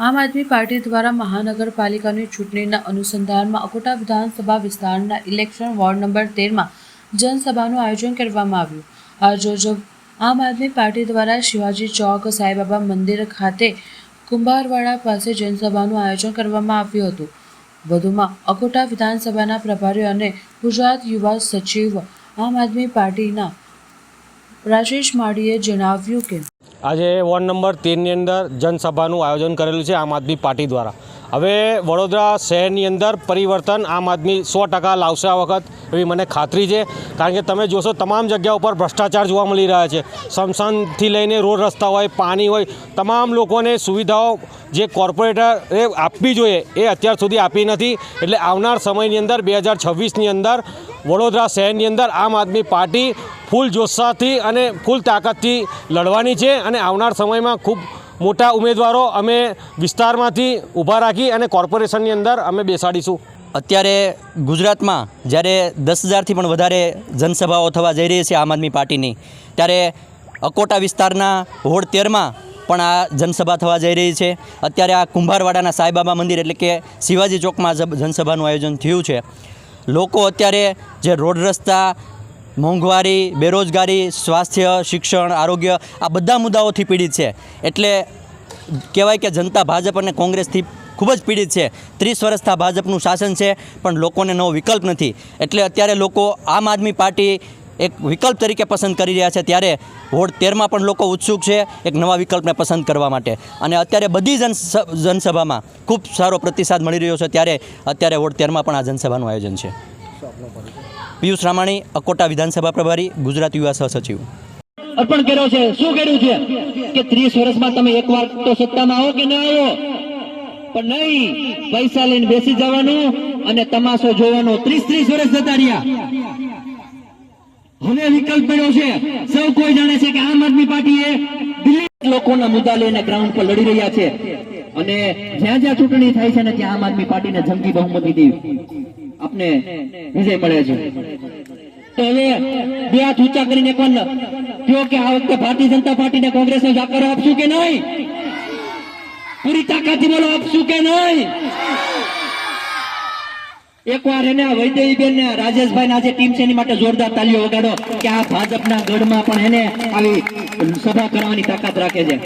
આમ આદમી પાર્ટી દ્વારા મહાનગરપાલિકાની ચૂંટણીના અનુસંધાનમાં અકોટા વિધાનસભા વિસ્તારના ઇલેક્શન વોર્ડ નંબર તેરમાં જનસભાનું આયોજન કરવામાં આવ્યું. આજરોજ આમ આદમી પાર્ટી દ્વારા શિવાજી ચોક, સાંઈબાબા મંદિર ખાતે કુંભારવાડા પાસે જનસભાનું આયોજન કરવામાં આવ્યું હતું. વધુમાં અકોટા વિધાનસભાના પ્રભારી અને ગુજરાત યુવા સચિવ આમ આદમી પાર્ટીના રાજેશ માળીએ જણાવ્યું કે આજે વોર્ડ નંબર તેરની અંદર જનસભાનું આયોજન કરેલું છે આમ આદમી પાર્ટી દ્વારા. હવે વડોદરા શહેરની અંદર પરિવર્તન આમ આદમી સો ટકા લાવશે આ વખત એવી મને ખાતરી છે. કારણ કે તમે જોશો તમામ જગ્યા ઉપર ભ્રષ્ટાચાર જોવા મળી રહ્યા છે. સ્મશાનથી લઈને રોડ રસ્તા હોય, પાણી હોય, તમામ લોકોને સુવિધાઓ જે કોર્પોરેટરે આપવી જોઈએ એ અત્યાર સુધી આપી નથી. એટલે આવનાર સમયની અંદર બે હજાર છવ્વીસની અંદર વડોદરા શહેરની અંદર આમ આદમી પાર્ટી ફૂલ જોશથી અને ફૂલ તાકાતથી લડવાની છે અને આવનાર સમયમાં ખૂબ મોટા ઉમેદવારો અમે વિસ્તારમાંથી ઊભા રાખી અને કોર્પોરેશનની અંદર અમે બેસાડીશું. અત્યારે ગુજરાતમાં જ્યારે દસ હજારથી પણ વધારે જનસભાઓ થવા જઈ રહી છે આમ આદમી પાર્ટીની, ત્યારે અકોટા વિસ્તારના વોર્ડ તેરમાં પણ આ જનસભા થવા જઈ રહી છે. અત્યારે આ કુંભારવાડાના સાંઈબાબા મંદિર એટલે કે શિવાજી ચોકમાં જનસભાનું આયોજન થયું છે. લોકો અત્યારે જે રોડ રસ્તા, મોંઘવારી, બેરોજગારી, સ્વાસ્થ્ય, શિક્ષણ, આરોગ્ય, આ બધા મુદ્દાઓથી પીડિત છે. એટલે કહેવાય કે જનતા ભાજપ અને કોંગ્રેસથી ખૂબ જ પીડિત છે. ત્રીસ વર્ષથી ભાજપનું શાસન છે, પણ લોકોને નવો વિકલ્પ નથી. એટલે અત્યારે લોકો આમ આદમી પાર્ટી એક વિકલ્પ તરીકે પસંદ કરી રહ્યા છે. ત્યારે વોર્ડ તેરમાં પણ લોકો ઉત્સુક છે એક નવા વિકલ્પને પસંદ કરવા માટે. અને અત્યારે બધી જન જનસભામાં ખૂબ સારો પ્રતિસાદ મળી રહ્યો છે. ત્યારે અત્યારે વોર્ડ તેરમાં પણ આ જનસભાનું આયોજન છે. પિયુષ રામાણી, અકોટા વિધાનસભા પ્રભારી, ગુજરાત યુવા સહસચિવ અર્પણ કર્યો છે. શું કર્યું છે? કે ત્રીસ વર્ષમાં તમે એકવાર તો સત્તામાં આવો કે ના આવો? પણ નહીં, પૈસા લઈને બેસી જવાનું અને તમાશો જોવાનો ત્રીસ ત્રીસ વર્ષ જતા રહ્યા. હવે વિકલ્પ મળ્યો છે. સૌ કોઈ જાણે છે કે આમ આદમી પાર્ટી એ દિલ્હી લોકોના મુદ્દા લઈને ગ્રાઉન્ડ પર લડી રહ્યા છે. અને જ્યાં જ્યાં ચૂંટણી થાય છે ને ત્યાં આમ આદમી પાર્ટીને જંગી બહુમતીથી આપને વિજય મળે છે. તો હવે બે ઊંચા કરીને પણ કયો કે આ વખતે ભારતીય જનતા પાર્ટીને કોંગ્રેસને જાકરો આપશું કે નહીં? પૂરી તાકાતથી બોલો, આપશું કે નહીં? એકવાર એને વૈદેહીબેન ને રાજેશભાઈ ના જે ટીમ છે એની માટે જોરદાર તાલીઓ વગાડો કે આ ભાજપના ગઢમાં પણ એને આવી સભા કરવાની તાકાત રાખે છે.